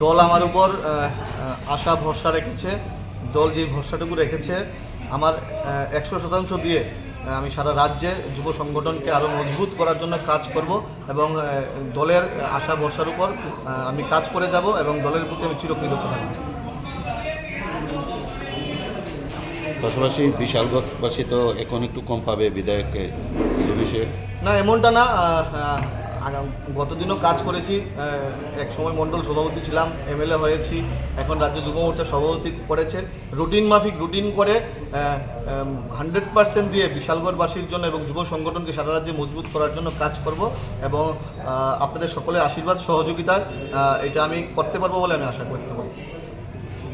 দল আমার উপর আশা ভরসা রেখেছে। দল যে ভরসাটুকু রেখেছে আমার একশো শতাংশ দিয়ে আমি সারা রাজ্যে যুব সংগঠনকে আরও মজবুত করার জন্য কাজ করব এবং দলের আশা ভরসার উপর আমি কাজ করে যাব এবং দলের প্রতি আমি চিরকৃতজ্ঞ থাকব। পাশাপাশি বিশালগড়বাসী তো এখন একটু কম পাবে বিধায়ককে। বিষয়ে না এমনটা না গতদিনও কাজ করেছি এক সময় মণ্ডল সভাপতি ছিলাম এমএলএ হয়েছি এখন রাজ্য যুব মোর্চার সভাপতি করেছে। রুটিন মাফিক রুটিন করে হান্ড্রেড পার্সেন্ট দিয়ে বিশালগড়বাসীর জন্য এবং যুব সংগঠনকে সারা রাজ্যে মজবুত করার জন্য কাজ করব এবং আপনাদের সকলের আশীর্বাদ সহযোগিতায় আহ, এটা আমি করতে পারব বলে আমি আশা করতে পারি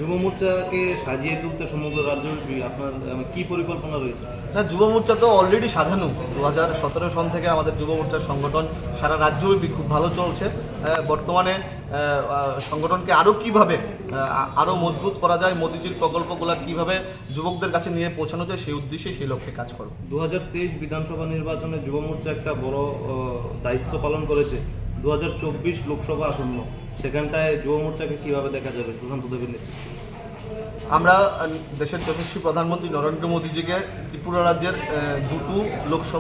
যুব মোর্চাকে সাজিয়ে তুলতে সমগ্র রাজ্যব্যাপী আপনার আহ, কি পরিকল্পনা রয়েছে? না যুব মোর্চা তো অলরেডি সাজানো। দু হাজার সতেরো সন থেকে আমাদের যুব মোর্চার সংগঠন সারা রাজ্যব্যাপী খুব ভালো চলছে। বর্তমানে সংগঠনকে আরও কীভাবে আরও মজবুত করা যায় মোদিজির প্রকল্পগুলো কীভাবে যুবকদের কাছে নিয়ে পৌঁছানো যায় সেই উদ্দেশ্যে সেই লক্ষ্যে কাজ করব। দু হাজার তেইশ বিধানসভা নির্বাচনে যুব মোর্চা একটা বড় দায়িত্ব পালন করেছে। দু হাজার চব্বিশ লোকসভা আসন্ন। সেখানটায় যুব মোর্চাকে কীভাবে দেখা যাবে? সুশান্ত দেবের নেতৃত্বে। আমরা দেশের যশস্বী প্রধানমন্ত্রী নরেন্দ্র মোদীজিকে ত্রিপুরা রাজ্যের দুটো লোকসভা